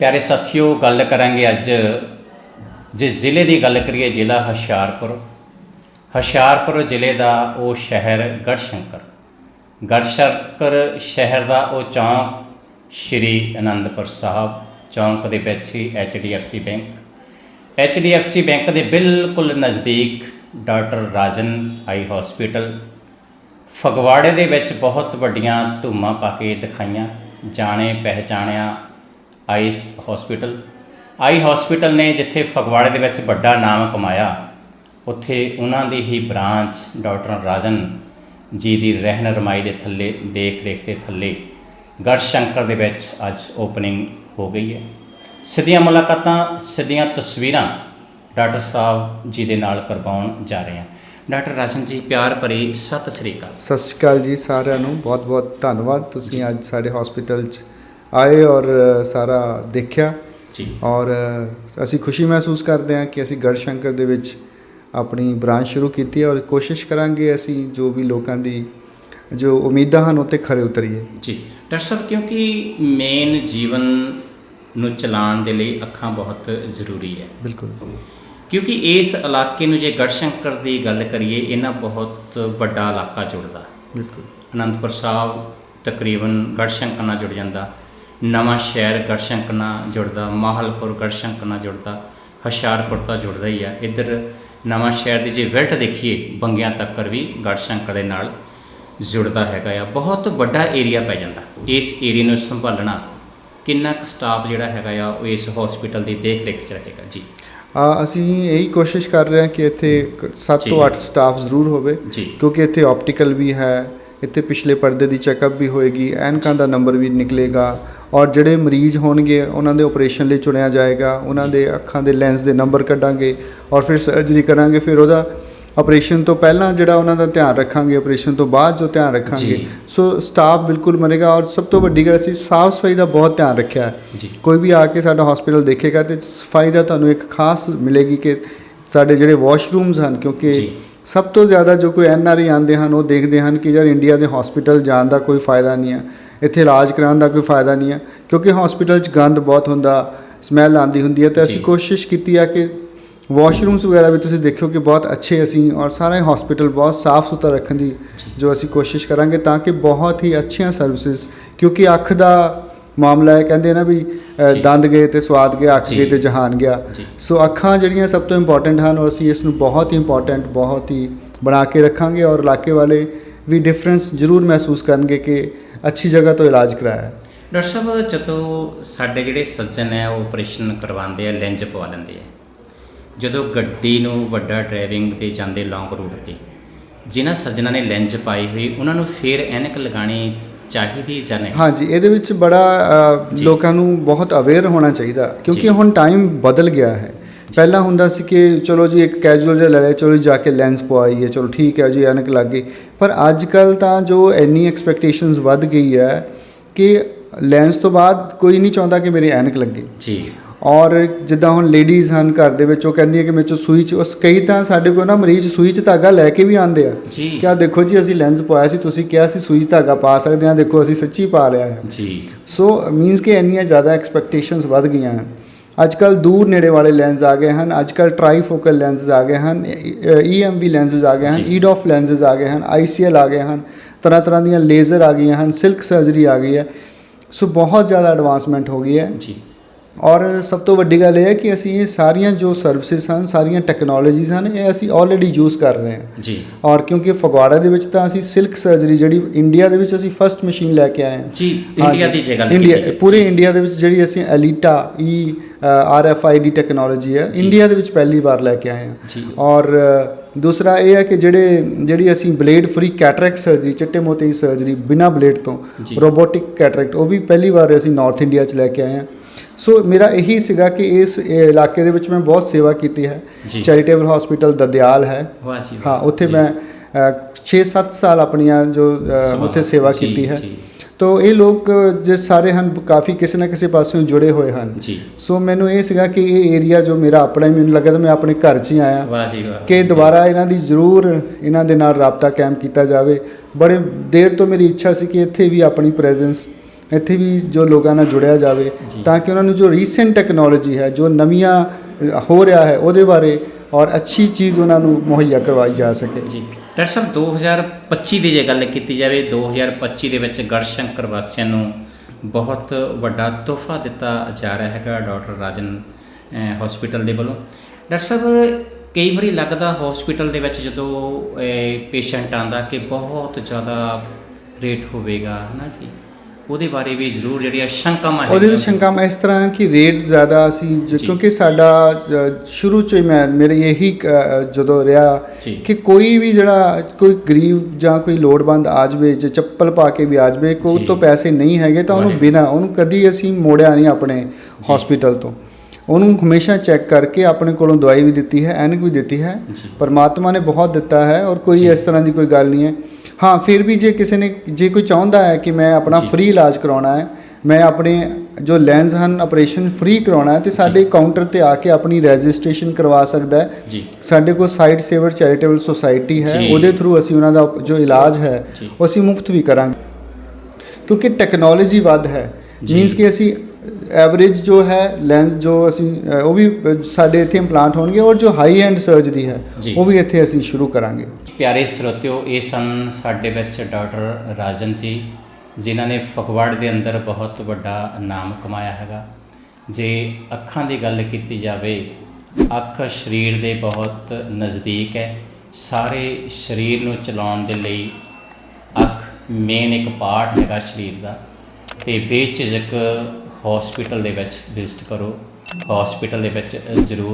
ਪਿਆਰੇ ਸਾਥੀਓ, ਗੱਲ ਕਰਾਂਗੇ ਅੱਜ ਜੇ ਜ਼ਿਲ੍ਹੇ ਦੀ ਗੱਲ ਕਰੀਏ ਜ਼ਿਲ੍ਹਾ ਹੁਸ਼ਿਆਰਪੁਰ। ਹੁਸ਼ਿਆਰਪੁਰ ਜ਼ਿਲ੍ਹੇ ਦਾ ਉਹ ਸ਼ਹਿਰ ਗੜਸ਼ੰਕਰ ਗੜਸ਼ੰਕਰ ਸ਼ਹਿਰ ਦਾ ਉਹ ਚੌਂਕ ਸ਼੍ਰੀ ਅਨੰਦਪੁਰ ਸਾਹਿਬ, ਚੌਂਕ ਦੇ ਵਿੱਚ ਹੀ HDFC ਬੈਂਕ। HDFC ਬੈਂਕ ਦੇ ਬਿਲਕੁਲ ਨਜ਼ਦੀਕ ਡਾਕਟਰ ਰਾਜਨ ਆਈ ਹਸਪੀਟਲ। ਫਗਵਾੜੇ ਦੇ ਵਿੱਚ ਬਹੁਤ ਵੱਡੀਆਂ ਧੂਮਾਂ ਪਾ ਕੇ ਦਿਖਾਈਆਂ ਜਾਣੇ ਪਹਿਚਾਣਿਆ ਆਈਸ ਹਸਪੀਟਲ। ਆਈ ਹਸਪੀਟਲ ਨੇ ਜਿੱਥੇ ਫਗਵਾੜੇ ਦੇ ਵਿੱਚ ਵੱਡਾ ਨਾਮ ਕਮਾਇਆ ਉੱਥੇ ਉਹਨਾਂ ਦੀ ਹੀ ਬ੍ਰਾਂਚ ਡਾਕਟਰ ਰਾਜਨ ਜੀ ਦੀ ਰਹਿਨਰਮਾਈ ਦੇ ਥੱਲੇ ਦੇਖ ਰੇਖ ਦੇ ਥੱਲੇ ਗੜਸ਼ੰਕਰ ਦੇ ਵਿੱਚ ਅੱਜ ਓਪਨਿੰਗ ਹੋ ਗਈ ਹੈ। ਸਿੱਧੀਆਂ ਮੁਲਾਕਾਤਾਂ ਸਿੱਧੀਆਂ ਤਸਵੀਰਾਂ ਡਾਕਟਰ ਸਾਹਿਬ ਜੀ ਦੇ ਨਾਲ ਕਰਵਾਉਣ ਜਾ ਰਹੇ ਹਾਂ। ਡਾਕਟਰ ਰਾਜਨ ਜੀ ਪਿਆਰ ਭਰੀ ਸਤਿ ਸ੍ਰੀ ਅਕਾਲ। ਸਤਿ ਸ਼੍ਰੀ ਅਕਾਲ ਜੀ ਸਾਰਿਆਂ ਨੂੰ। ਬਹੁਤ-ਬਹੁਤ ਧੰਨਵਾਦ। ਤੁਸੀਂ ਅੱਜ ਸਾਡੇ ਹਸਪੀਟਲ 'ਚ ਆਏ ਔਰ ਸਾਰਾ ਦੇਖਿਆ। ਜੀ। ਔਰ ਅਸੀਂ ਖੁਸ਼ੀ ਮਹਿਸੂਸ ਕਰਦੇ ਹਾਂ ਕਿ ਅਸੀਂ ਗੜਸ਼ੰਕਰ ਦੇ ਵਿੱਚ ਆਪਣੀ ਬ੍ਰਾਂਚ ਸ਼ੁਰੂ ਕੀਤੀ ਹੈ ਔਰ ਕੋਸ਼ਿਸ਼ ਕਰਾਂਗੇ ਅਸੀਂ ਜੋ ਵੀ ਲੋਕਾਂ ਦੀ ਜੋ ਉਮੀਦਾਂ ਹਨ ਉੱਤੇ ਖਰੇ ਉਤਰੀਏ। ਜੀ। ਡਾਕਟਰ ਸਾਹਿਬ ਕਿਉਂਕਿ ਮੇਨ ਜੀਵਨ ਨੂੰ ਚਲਾਉਣ ਦੇ ਲਈ ਅੱਖਾਂ ਬਹੁਤ ਜ਼ਰੂਰੀ ਹੈ। ਬਿਲਕੁਲ। ਕਿਉਂਕਿ ਇਸ ਇਲਾਕੇ ਨੂੰ ਜੇ ਗੜਸ਼ੰਕਰ ਦੀ ਗੱਲ ਕਰੀਏ ਇਹਨਾਂ ਬਹੁਤ ਵੱਡਾ ਇਲਾਕਾ ਜੁੜਦਾ। ਬਿਲਕੁਲ। ਅਨੰਦਪੁਰ ਸਾਹਿਬ ਤਕਰੀਬਨ ਗੜਸ਼ੰਕਰ ਨਾਲ ਜੁੜ ਜਾਂਦਾ। ਨਵਾਂ ਸ਼ਹਿਰ ਗੜਸ਼ੰਕਰ ਨਾਲ ਜੁੜਦਾ ਮਾਹਲਪੁਰ ਗੜਸ਼ੰਕਰ ਨਾਲ ਜੁੜਦਾ ਹੁਸ਼ਿਆਰਪੁਰ ਤਾਂ ਜੁੜਦਾ ਹੀ ਆ। ਇੱਧਰ ਨਵਾਂ ਸ਼ਹਿਰ ਦੀ ਜੇ ਵੈਲਟ ਦੇਖੀਏ ਬੰਗਿਆਂ ਤੱਕ ਵੀ ਗੜਸ਼ੰਕਰ ਦੇ ਨਾਲ ਜੁੜਦਾ ਹੈਗਾ ਆ। ਬਹੁਤ ਵੱਡਾ ਏਰੀਆ ਪੈ ਜਾਂਦਾ। ਇਸ ਏਰੀਆ ਨੂੰ ਸੰਭਾਲਣਾ ਕਿੰਨਾ ਕੁ ਸਟਾਫ ਜਿਹੜਾ ਹੈਗਾ ਆ ਉਹ ਇਸ ਹਸਪੀਟਲ ਦੀ ਦੇਖ ਰੇਖ 'ਚ ਰਹੇਗਾ। ਜੀ। ਆ ਅਸੀਂ ਇਹੀ ਕੋਸ਼ਿਸ਼ ਕਰ ਰਹੇ ਹਾਂ ਕਿ ਇੱਥੇ 7 ਤੋਂ ਜੀ। 8 ਸਟਾਫ ਜ਼ਰੂਰ ਹੋਵੇ ਕਿਉਂਕਿ ਇੱਥੇ ਆਪਟੀਕਲ ਵੀ ਹੈ ਇੱਥੇ ਪਿਛਲੇ ਪਰਦੇ ਦੀ ਚੈੱਕਅਪ ਵੀ ਹੋਏਗੀ ਐਨਕਾਂ ਦਾ ਨੰਬਰ ਵੀ ਨਿਕਲੇਗਾ ਔਰ ਜਿਹੜੇ ਮਰੀਜ਼ ਹੋਣਗੇ ਉਹਨਾਂ ਦੇ ਆਪਰੇਸ਼ਨ ਲਈ ਚੁਣਿਆ ਜਾਏਗਾ ਉਹਨਾਂ ਦੇ ਅੱਖਾਂ ਦੇ ਲੈਂਸ ਦੇ ਨੰਬਰ ਕੱਢਾਂਗੇ ਔਰ ਫਿਰ ਸਰਜਰੀ ਕਰਾਂਗੇ ਫਿਰ ਉਹਦਾ ਆਪਰੇਸ਼ਨ ਤੋਂ ਪਹਿਲਾਂ ਜਿਹੜਾ ਉਹਨਾਂ ਦਾ ਧਿਆਨ ਰੱਖਾਂਗੇ ਆਪਰੇਸ਼ਨ ਤੋਂ ਬਾਅਦ ਜੋ ਧਿਆਨ ਰੱਖਾਂਗੇ। ਸੋ ਸਟਾਫ ਬਿਲਕੁਲ ਮਰੇਗਾ ਔਰ ਸਭ ਤੋਂ ਵੱਡੀ ਗੱਲ ਅਸੀਂ ਸਾਫ਼ ਸਫ਼ਾਈ ਦਾ ਬਹੁਤ ਧਿਆਨ ਰੱਖਿਆ ਹੈ ਕੋਈ ਵੀ ਆ ਕੇ ਸਾਡਾ ਹਸਪੀਟਲ ਦੇਖੇਗਾ ਤੇ ਸਫ਼ਾਈ ਦਾ ਤੁਹਾਨੂੰ ਇੱਕ ਖਾਸ ਮਿਲੇਗੀ ਕਿ ਸਾਡੇ ਜਿਹੜੇ ਵਾਸ਼ਰੂਮਸ ਹਨ ਕਿਉਂਕਿ। ਸਭ ਤੋਂ ਜ਼ਿਆਦਾ ਜੋ ਕੋਈ ਐਨ ਆਰ ਆਈ ਆਉਂਦੇ ਹਨ ਉਹ ਦੇਖਦੇ ਹਨ ਕਿ ਯਾਰ ਇੰਡੀਆ ਦੇ ਹਸਪੀਟਲ ਜਾਣ ਦਾ ਕੋਈ ਫਾਇਦਾ ਨਹੀਂ ਹੈ ਇੱਥੇ ਇਲਾਜ ਕਰਾਉਣ ਦਾ ਕੋਈ ਫਾਇਦਾ ਨਹੀਂ ਹੈ ਕਿਉਂਕਿ ਹਸਪੀਟਲ 'ਚ ਗੰਦ ਬਹੁਤ ਹੁੰਦਾ ਸਮੈਲ ਆਉਂਦੀ ਹੁੰਦੀ ਹੈ ਤੇ ਅਸੀਂ। ਕੋਸ਼ਿਸ਼ ਕੀਤੀ ਹੈ ਕਿ ਵਾਸ਼ਰੂਮਸ ਵਗੈਰਾ ਵੀ ਤੁਸੀਂ ਦੇਖੋ ਕਿ ਬਹੁਤ ਅੱਛੇ ਅਸੀਂ ਔਰ ਸਾਰਾ ਹਸਪੀਟਲ ਬਹੁਤ ਸਾਫ਼ ਸੁਥਰਾ ਰੱਖਣ ਦੀ ਜੋ ਅਸੀਂ ਕੋਸ਼ਿਸ਼ ਕਰਾਂਗੇ ਤਾਂ ਕਿ ਬਹੁਤ ਹੀ ਅੱਛੀਆਂ ਸਰਵਿਸਿਜ਼ ਕਿਉਂਕਿ ਅੱਖ ਦਾ ਮਾਮਲਾ ਹੈ ਕਹਿੰਦੇ ਨਾ ਵੀ। ਦੰਦ ਗਏ ਤੇ ਸਵਾਦ ਗਿਆ ਅੱਖ। ਗਈ ਤੇ ਜਹਾਨ ਗਿਆ ਸੋ ਅੱਖਾਂ ਜਿਹੜੀਆਂ ਸਭ ਤੋਂ ਇੰਪੋਰਟੈਂਟ ਹਨ ਉਹ ਅਸੀਂ ਇਸ ਨੂੰ ਬਹੁਤ ਹੀ ਇੰਪੋਰਟੈਂਟ ਬਹੁਤ ਹੀ ਬਣਾ ਕੇ ਰੱਖਾਂਗੇ ਔਰ ਇਲਾਕੇ ਵਾਲੇ ਵੀ ਡਿਫਰੈਂਸ ਜ਼ਰੂਰ ਮਹਿਸੂਸ ਕਰਨਗੇ ਕਿ ਅੱਛੀ ਜਗ੍ਹਾ ਤੋਂ ਇਲਾਜ ਕਰਾਇਆ ਡਾਕਟਰ ਸਾਹਿਬ ਜਦੋਂ ਸਾਡੇ ਜਿਹੜੇ ਸੱਜਣ ਹੈ ਉਹ ਆਪਰੇਸ਼ਨ ਕਰਵਾਉਂਦੇ ਆ ਲੈਂਜ ਪਵਾ ਲੈਂਦੇ ਆ ਜਦੋਂ ਗੱਡੀ ਨੂੰ ਵੱਡਾ ਡਰਾਈਵਿੰਗ ਤੇ ਜਾਂਦੇ ਲੌਂਗ ਰੂਟ ਤੇ ਜਿਨ੍ਹਾਂ ਸੱਜਣਾਂ ਨੇ ਲੈਂਜ ਪਾਈ ਹੋਈ ਉਹਨਾਂ ਨੂੰ ਫੇਰ ਐਨਕ ਲਗਾਣੀ ਚਾਹੀਦੀ ਜਾਂ ਨਹੀਂ? ਹਾਂਜੀ ਇਹਦੇ ਵਿੱਚ ਬੜਾ। ਲੋਕਾਂ ਨੂੰ ਬਹੁਤ ਅਵੇਅਰ ਹੋਣਾ ਚਾਹੀਦਾ। ਕਿਉਂਕਿ ਹੁਣ ਟਾਈਮ ਬਦਲ ਗਿਆ ਹੈ। ਪਹਿਲਾਂ ਹੁੰਦਾ ਸੀ ਕਿ ਚਲੋ ਜੀ ਇੱਕ ਕੈਜੂਅਲ ਜਿਹਾ ਲੈ ਲਿਆ ਚਲੋ ਜੀ ਕੇ ਲੈਂਸ ਪਵਾਈਏ ਚਲੋ ਠੀਕ ਹੈ ਜੀ ਐਨਕ ਲੱਗ ਗਈ। ਪਰ ਅੱਜ ਕੱਲ ਤਾਂ ਜੋ ਇੰਨੀ ਐਕਸਪੈਕਟੇਸ਼ਨਸ ਵੱਧ ਗਈ ਹੈ ਕਿ ਲੈਂਸ ਤੋਂ ਬਾਅਦ ਕੋਈ ਨਹੀਂ ਚਾਹੁੰਦਾ ਕਿ ਮੇਰੀ ਐਨਕ ਲੱਗੇ। ਜੀ। ਔਰ ਜਿੱਦਾਂ ਹੁਣ ਲੇਡੀਜ਼ ਹਨ ਘਰ ਦੇ ਵਿੱਚ ਉਹ ਕਹਿੰਦੀਆਂ ਕਿ ਮੇਰੇ ਚੋਂ ਸੂਈ ਚ ਉਸ ਕਈ ਤਾਂ ਸਾਡੇ ਕੋਲ ਨਾ ਮਰੀਜ਼ ਸੂਈ ਚ ਧਾਗਾ ਲੈ ਕੇ ਵੀ ਆਉਂਦੇ ਆ। ਜੀ। ਕਿ ਆਹ ਦੇਖੋ ਜੀ ਅਸੀਂ ਲੈਂਸ ਪਵਾਇਆ ਸੀ ਤੁਸੀਂ ਕਿਹਾ ਸੀ ਸੂਈ 'ਚ ਧਾਗਾ ਪਾ ਸਕਦੇ ਹਾਂ ਦੇਖੋ ਅਸੀਂ ਸੱਚੀ ਪਾ ਲਿਆ ਹੈ ਜੀ। ਸੋ ਮੀਨਸ ਕਿ ਇੰਨੀਆਂ ਜ਼ਿਆਦਾ ਐਕਸਪੈਕਟੇਸ਼ਨਸ ਵੱਧ ਗਈਆਂ ਹਨ। ਅੱਜ ਕੱਲ ਦੂਰ ਨੇੜੇ ਵਾਲੇ ਲੈਂਸ ਆ ਗਏ ਹਨ ਅੱਜ ਕੱਲ ਟ੍ਰਾਈਫੋਕਲ ਲੈਂਸਸ ਆ ਗਏ ਹਨ ਈਐਮਵੀ ਲੈਂਸਸ ਆ ਗਏ ਹਨ। ਈਡੋਫ ਲੈਂਸਸ ਆ ਗਏ ਹਨ ਆਈਸੀਐਲ ਆ ਗਏ ਹਨ ਤਰ੍ਹਾਂ ਤਰ੍ਹਾਂ ਦੀਆਂ ਲੇਜ਼ਰ ਆ ਗਈਆਂ ਹਨ ਸਿਲਕ ਸਰਜਰੀ ਆ ਗਈ ਹੈ। ਸੋ ਬਹੁਤ ਜ਼ਿਆਦਾ ਐਡਵਾਂਸਮੈਂਟ ਹੋ ਗਈ ਹੈ। ਜੀ। ਔਰ ਸਭ ਤੋਂ ਵੱਡੀ ਗੱਲ ਇਹ ਹੈ ਕਿ ਅਸੀਂ ਇਹ ਸਾਰੀਆਂ ਜੋ ਸਰਵਿਸਿਜ਼ ਹਨ ਸਾਰੀਆਂ ਟੈਕਨੋਲੋਜੀਜ਼ ਹਨ ਇਹ ਅਸੀਂ ਆਲਰੇਡੀ ਯੂਜ਼ ਕਰ ਰਹੇ ਹਾਂ। ਜੀ। ਔਰ ਕਿਉਂਕਿ ਫਗਵਾੜਾ ਦੇ ਵਿੱਚ ਤਾਂ ਅਸੀਂ ਸਿਲਕ ਸਰਜਰੀ ਜਿਹੜੀ ਇੰਡੀਆ ਦੇ ਵਿੱਚ ਅਸੀਂ ਫਸਟ ਮਸ਼ੀਨ ਲੈ ਕੇ ਆਏ ਹਾਂ। ਜੀ ਇੰਡੀਆ ਦੀ ਜੇ ਗੱਲ ਇੰਡੀਆ। ਪੂਰੇ ਇੰਡੀਆ ਦੇ ਵਿੱਚ ਜਿਹੜੀ ਅਸੀਂ ਐਲੀਟਾ E R F I D technology ਹੈ। ਇੰਡੀਆ ਦੇ ਵਿੱਚ ਪਹਿਲੀ ਵਾਰ ਲੈ ਕੇ ਆਏ ਹਾਂ। ਔਰ ਦੂਸਰਾ ਇਹ ਹੈ ਕਿ ਜਿਹੜੇ ਜਿਹੜੀ ਅਸੀਂ ਬਲੇਡ ਫ੍ਰੀ ਕੈਟਰੈਕਟ ਸਰਜਰੀ ਚਿੱਟੇ ਮੋਤੀ ਸਰਜਰੀ ਬਿਨਾ ਬਲੇਡ ਤੋਂ। ਰੋਬੋਟਿਕ ਕੈਟਰੈਕਟ ਉਹ ਵੀ ਪਹਿਲੀ ਵਾਰ ਅਸੀਂ ਨਾਰਥ ਇੰਡੀਆ 'ਚ ਲੈ ਕੇ ਆਏ ਹਾਂ। ਸੋ ਮੇਰਾ ਇਹੀ ਸੀਗਾ ਕਿ ਇਸ ਇਲਾਕੇ ਦੇ ਵਿੱਚ ਮੈਂ ਬਹੁਤ ਸੇਵਾ ਕੀਤੀ ਹੈ। ਚੈਰੀਟੇਬਲ ਹਸਪੀਟਲ ਦਦਿਆਲ ਹੈ। ਹਾਂ ਉੱਥੇ। ਮੈਂ 6-7 ਸਾਲ ਆਪਣੀਆਂ ਜੋ ਉੱਥੇ ਸੇਵਾ ਕੀਤੀ ਹੈ। ਤੋ ਇਹ ਲੋਕ ਜੇ ਸਾਰੇ ਹਨ ਕਾਫੀ ਕਿਸੇ ਨਾ ਕਿਸੇ ਪਾਸਿਓਂ ਜੁੜੇ ਹੋਏ ਹਨ। ਜੀ। ਸੋ ਮੈਨੂੰ ਇਹ ਸੀਗਾ ਕਿ ਇਹ ਏਰੀਆ ਜੋ ਮੇਰਾ ਆਪਣਾ ਹੀ ਮੈਨੂੰ ਲੱਗਾ ਤਾਂ ਮੈਂ ਆਪਣੇ ਘਰ 'ਚ ਹੀ ਆਇਆ। ਵਾਹ ਜੀ ਵਾਹ। ਕਿ ਦੁਬਾਰਾ ਇਹਨਾਂ ਦੀ ਜ਼ਰੂਰ ਇਹਨਾਂ ਦੇ ਨਾਲ ਰਾਬਤਾ ਕਾਇਮ ਕੀਤਾ ਜਾਵੇ। ਬੜੇ ਦੇਰ ਤੋਂ ਮੇਰੀ ਇੱਛਾ ਸੀ ਕਿ ਇੱਥੇ ਵੀ ਆਪਣੀ ਪ੍ਰੈਜ਼ੈਂਸ ਇੱਥੇ ਵੀ ਜੋ ਲੋਕਾਂ ਨਾਲ ਜੁੜਿਆ ਜਾਵੇ। ਤਾਂ ਕਿ ਉਹਨਾਂ ਨੂੰ ਜੋ ਰੀਸੈਂਟ ਟੈਕਨੋਲੋਜੀ ਹੈ ਜੋ ਨਵੀਆਂ ਹੋ ਰਿਹਾ ਹੈ ਉਹਦੇ ਬਾਰੇ ਔਰ ਅੱਛੀ ਚੀਜ਼ ਉਹਨਾਂ ਨੂੰ ਮੁਹੱਈਆ ਕਰਵਾਈ ਜਾ ਸਕੇ। ਜੀ। ਡਾਕਟਰ ਸਾਹਿਬ 2025 ਦੀ ਜੇ ਗੱਲ ਕੀਤੀ ਜਾਵੇ 2025 ਦੇ ਵਿੱਚ ਗੜਸ਼ੰਕਰ ਵਾਸੀਆਂ ਨੂੰ ਬਹੁਤ ਵੱਡਾ ਤੋਹਫਾ ਦਿੱਤਾ ਜਾ ਰਿਹਾ ਹੈਗਾ ਡਾਕਟਰ ਰਾਜਨ ਹਸਪੀਟਲ ਦੇ ਵੱਲੋਂ। ਡਾਕਟਰ ਸਾਹਿਬ ਕਈ ਵਾਰੀ ਲੱਗਦਾ ਹਸਪੀਟਲ ਦੇ ਵਿੱਚ ਜਦੋਂ ਪੇਸ਼ੈਂਟ ਆਂਦਾ ਕਿ ਬਹੁਤ ਜ਼ਿਆਦਾ ਰੇਟ ਹੋਵੇਗਾ ਹਨਾ ਜੀ? ਉਹਦੇ ਬਾਰੇ ਵੀ ਜ਼ਰੂਰ ਜਿਹੜੀਆਂ ਸ਼ੰਕਾਵਾਂ ਉਹਦੇ ਵਿੱਚ ਹੈਗੀਆਂ- ਸ਼ੰਕਾ ਇਸ ਤਰ੍ਹਾਂ ਕਿ ਰੇਟ ਜ਼ਿਆਦਾ ਅਸੀਂ। ਕਿਉਂਕਿ ਸਾਡਾ ਸ਼ੁਰੂ ਤੋਂ ਹੀ ਮੈਂ ਮੇਰੇ ਇਹੀ ਜਦੋਂ ਰਿਹਾ। ਕਿ ਕੋਈ ਵੀ ਜਿਹੜਾ ਕੋਈ ਗਰੀਬ ਜਾਂ ਕੋਈ ਲੋੜਵੰਦ ਆ ਜਾਵੇ ਜੇ ਚੱਪਲ ਪਾ ਕੇ ਵੀ ਆ ਜਾਵੇ ਕੋਈ। ਤੋਂ ਪੈਸੇ ਨਹੀਂ ਹੈਗੇ ਤਾਂ ਉਹਨੂੰ। ਬਿਨਾ ਉਹਨੂੰ ਕਦੀ ਅਸੀਂ ਮੋੜਿਆ ਨਹੀਂ ਆਪਣੇ ਹਸਪੀਟਲ ਤੋਂ ਉਹਨੂੰ ਹਮੇਸ਼ਾ ਚੈੱਕ ਕਰਕੇ ਆਪਣੇ ਕੋਲੋਂ ਦਵਾਈ ਵੀ ਦਿੱਤੀ ਹੈ ਐਨਕ ਵੀ ਦਿੱਤੀ ਹੈ। ਪਰਮਾਤਮਾ ਨੇ ਬਹੁਤ ਦਿੱਤਾ ਹੈ ਔਰ ਕੋਈ। ਇਸ ਤਰ੍ਹਾਂ ਦੀ ਕੋਈ ਗੱਲ ਨਹੀਂ ਹੈ ਹਾਂ ਫਿਰ ਵੀ ਜੇ ਕਿਸੇ ਨੇ ਜੇ ਕੋਈ ਚਾਹੁੰਦਾ ਹੈ ਕਿ ਮੈਂ ਆਪਣਾ। ਫ੍ਰੀ ਇਲਾਜ ਕਰਾਉਣਾ ਹੈ ਮੈਂ ਆਪਣੇ ਜੋ ਲੈਂਸ ਹਨ ਆਪਰੇਸ਼ਨ ਫ੍ਰੀ ਕਰਾਉਣਾ ਹੈ ਤੇ ਸਾਡੇ ਕਾਊਂਟਰ ਤੇ ਆ ਕੇ ਆਪਣੀ ਰਜਿਸਟ੍ਰੇਸ਼ਨ ਕਰਵਾ ਸਕਦਾ ਹੈ ਜੀ ਸਾਡੇ ਕੋਲ ਸਾਈਡ ਸੇਵਰ ਚੈਰੀਟੇਬਲ ਸੁਸਾਇਟੀ ਹੈ। ਉਹਦੇ ਥਰੂ ਅਸੀਂ ਉਹਨਾਂ ਦਾ ਜੋ ਇਲਾਜ ਹੈ। ਉਹ ਅਸੀਂ ਮੁਫਤ ਵੀ ਕਰਾਂਗੇ ਕਿਉਂਕਿ ਟੈਕਨੋਲੋਜੀ ਵੱਧ ਹੈ। ਮੀਨਸ ਕਿ ਅਸੀਂ ਐਵਰੇਜ ਜੋ ਹੈ ਲੈਂਸ ਜੋ ਅਸੀਂ ਉਹ ਵੀ ਸਾਡੇ ਇੱਥੇ ਇੰਪਲਾਂਟ ਹੋਣਗੇ ਔਰ ਜੋ ਹਾਈ ਐਂਡ ਸਰਜਰੀ ਹੈ। ਉਹ ਵੀ ਇੱਥੇ ਅਸੀਂ ਸ਼ੁਰੂ ਕਰਾਂਗੇ। ਪਿਆਰੇ ਸਰੋਤਿਓ ਇਹ ਸਨ ਸਾਡੇ ਵਿੱਚ ਡਾਕਟਰ ਰਾਜਨ ਜੀ ਜਿਨ੍ਹਾਂ ਨੇ ਫਗਵਾੜ ਦੇ ਅੰਦਰ ਬਹੁਤ ਵੱਡਾ ਨਾਮ ਕਮਾਇਆ ਹੈਗਾ। ਜੇ ਅੱਖਾਂ ਦੀ ਗੱਲ ਕੀਤੀ ਜਾਵੇ ਅੱਖ ਸਰੀਰ ਦੇ ਬਹੁਤ ਨਜ਼ਦੀਕ ਹੈ। ਸਾਰੇ ਸਰੀਰ ਨੂੰ ਚਲਾਉਣ ਦੇ ਲਈ ਅੱਖ ਮੇਨ ਇੱਕ ਪਾਰਟ ਹੈਗਾ ਸਰੀਰ ਦਾ। ਤੇ ਬੇਝਿਜਕ ਹਸਪੀਟਲ ਦੇ ਵਿੱਚ ਵਿਜ਼ਿਟ ਕਰੋ। ਹਸਪੀਟਲ ਦੇ ਵਿੱਚ ਜ਼ਰੂਰ